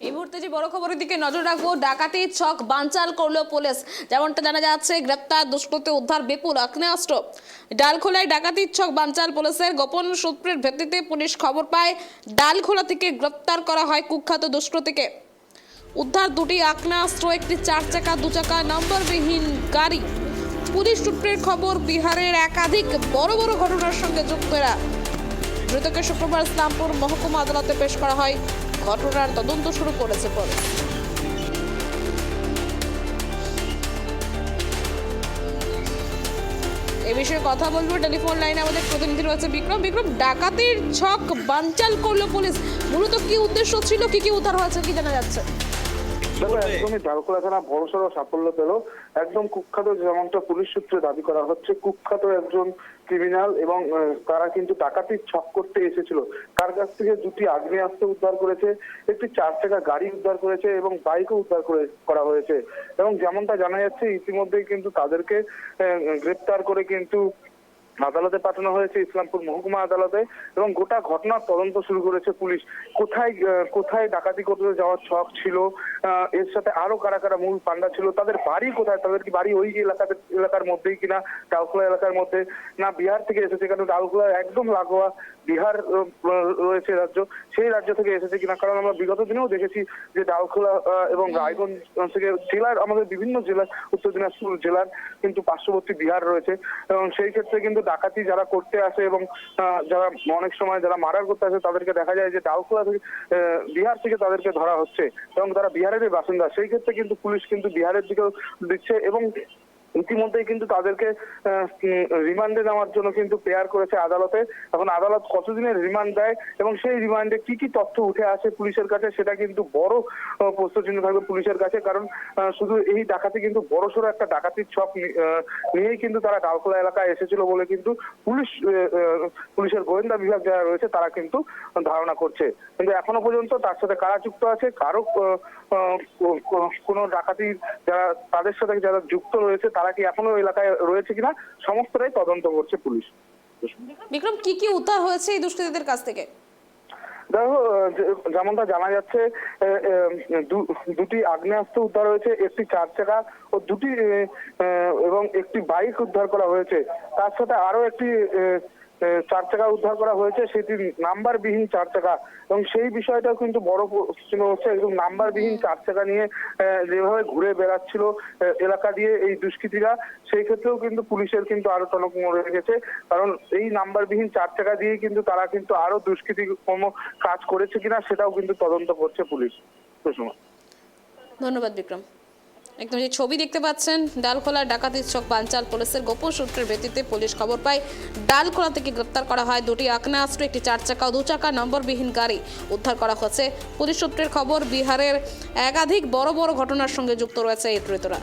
এই মুহূর্তে যে বড় খবরের দিকে নজর রাখব, ডাকাতি, ছক, বানচাল করল পুলিশ। যেমনটা জানা যাচ্ছে, গ্রেপ্তার, দুষ্কৃতী, উদ্ধার বিপুল আগ্নেয়াস্ত্র। ডালখোলায় ডাকাতির ছক, বানচাল পুলিশের গোপন সূত্রের ভিত্তিতে পুলিশ খবর পায়, ডালখোলা থেকে গ্রেপ্তার করা হয় কুখ্যাত দুষ্কৃতীকে। উদ্ধার দুটি আগ্নেয়াস্ত্র, একটি চার চাকা দু চাকা নম্বরবিহীন গাড়ি। পুলিশ সূত্রের খবর, বিহারের একাধিক বড় বড় ঘটনার সঙ্গে যুক্ত এরা ধৃতকে শুক্রবার ইসলামপুর মহকুমা আদালতে পেশ করা হয়। ঘটনার তদন্ত শুরু করেছে পুলিশ। এ বিষয়ে কথা বলব। টেলিফোন লাইনে আমাদের প্রতিনিধি রয়েছে বিক্রম। বিক্রম, ডাকাতির ছক বানচাল করল পুলিশ। মূলত কি উদ্দেশ্য ছিল? কি কি উদ্ধার হয়েছে? কি জানা যাচ্ছে? দেখো একদমই ঝাড়খোলা থানা বড়সড় সাফল্য পেল। একদম কুখ্যাত যেমনটা পুলিশ সূত্রে দাবি করা হচ্ছে কুখ্যাত একজন ক্রিমিনাল এবং তারা কিন্তু ডাকাতির ছক করতে এসেছিল। তার কাছ থেকে দুটি আগ্নেয়াস্ত্র উদ্ধার করেছে একটি চার চাকা গাড়ি উদ্ধার করেছে এবং বাইকও উদ্ধার করে করা হয়েছে। এবং যেমনটা জানা যাচ্ছে ইতিমধ্যেই কিন্তু তাদেরকে গ্রেপ্তার করে কিন্তু আদালতে পাঠানো হয়েছে ইসলামপুর মহকুমা আদালতে এবং গোটা ঘটনার তদন্ত শুরু করেছে পুলিশ। কোথায় কোথায় ডাকাতি করতে যাওয়ার ছক ছিল এর সাথে আরও কারা কারা মূল পান্ডা ছিল তাদের বাড়ি কোথায় তাদের কি বাড়ি ওই এলাকাতে এলাকার মধ্যেই কিনা ডাউখোলা এলাকার মধ্যে না বিহার থেকে এসেছে কারণ ডাউখোলা একদম লাগোয়া বিহার রয়েছে রাজ্য সেই রাজ্য থেকে এসেছে কিনা কারণ আমরা বিগত দিনেও দেখেছি যে ডাউখোলা আহ, এবং রায়গঞ্জ থেকে জেলার আমাদের বিভিন্ন জেলা উত্তর দিনাজপুর জেলার কিন্তু পার্শ্ববর্তী বিহার রয়েছে এবং সেই ক্ষেত্রে কিন্তু ডাকাতি যারা করতে আসে এবং যারা অনেক সময় যারা মারার করতে আসে, তাদেরকে দেখা যায় যে ডাউখোলা থেকে বিহার থেকে তাদেরকে ধরা হচ্ছে। এবং তারা বিহারেরই বাসিন্দা। সেই ক্ষেত্রে কিন্তু পুলিশ কিন্তু বিহারের দিকেও দিচ্ছে এবং ইতিমধ্যেই কিন্তু তাদেরকে রিমান্ডে নেওয়ার জন্য কিন্তু পেয়ার করেছে আদালতে। এখন আদালত কতদিনের রিমান্ড দেয় এবং সেই রিমান্ডে কি কি তথ্য উঠে আসে পুলিশের কাছে সেটা কিন্তু বড় আহ, প্রশ্নচিহ্ন থাকবে পুলিশের কাছে। কারণ শুধু এই ডাকাতি কিন্তু বড়সড় একটা ডাকাতির ছক নিয়েই কিন্তু তারা ডালখোলা এলাকায় এসেছিল বলে কিন্তু পুলিশ পুলিশের গোয়েন্দা বিভাগ যারা রয়েছে তারা কিন্তু ধারণা করছে। কিন্তু এখনও পর্যন্ত তার সাথে কারা যুক্ত আছে কারও কোনো ডাকাতির যারা তাদের সাথে যারা যুক্ত রয়েছে তারা কি এখনও এলাকায় রয়েছে কিনা সমস্তটাই তদন্ত করছে পুলিশ। বিক্রম কি কি উদ্ধার হয়েছে এই দুষ্কৃতীদের কাছ থেকে? দেখো যেমনটা জানা যাচ্ছে দুটি আগ্নেয়াস্ত্র উদ্ধার হয়েছে একটি চার চাকা ও দুটি এবং একটি বাইক উদ্ধার করা হয়েছে। তার সাথে আরও একটি চার চাকা উদ্ধার করা হয়েছে, সেটি নাম্বারবিহীন চার চাকা। এবং সেই বিষয়টাও কিন্তু বড় প্রশ্ন হচ্ছে, একদম নাম্বারবিহীন চার চাকা নিয়ে যেভাবে ঘুরে বেড়াচ্ছিল এলাকা দিয়ে এই দুষ্কৃতীরা, সেই ক্ষেত্রেও কিন্তু পুলিশের কিন্তু আরও টনক মরে গেছে। কারণ এই নাম্বারবিহীন চার চাকা দিয়ে কিন্তু তারা কিন্তু আরও দুষ্কৃতি কাজ করেছে কিনা, সেটাও কিন্তু তদন্ত করছে পুলিশ। ধন্যবাদ, বিক্রম। একদম যে ছবি দেখতে পাচ্ছেন, ডালখোলা ডাকাতি চক বাঞ্চাল পুলিশের গোপন সূত্রের ভিত্তিতে পুলিশ খবর পায়, ডালখোলা থেকে গ্রেপ্তার করা হয় দুটি আগ্নেয়াস্ত্র, একটি চার চাকা ও দু চাকা নম্বরবিহীন গাড়ি উদ্ধার করা হয়েছে। পুলিশ সূত্রের খবর, বিহারের একাধিক বড় বড় ঘটনার সঙ্গে যুক্ত রয়েছে এই ধৃতরা।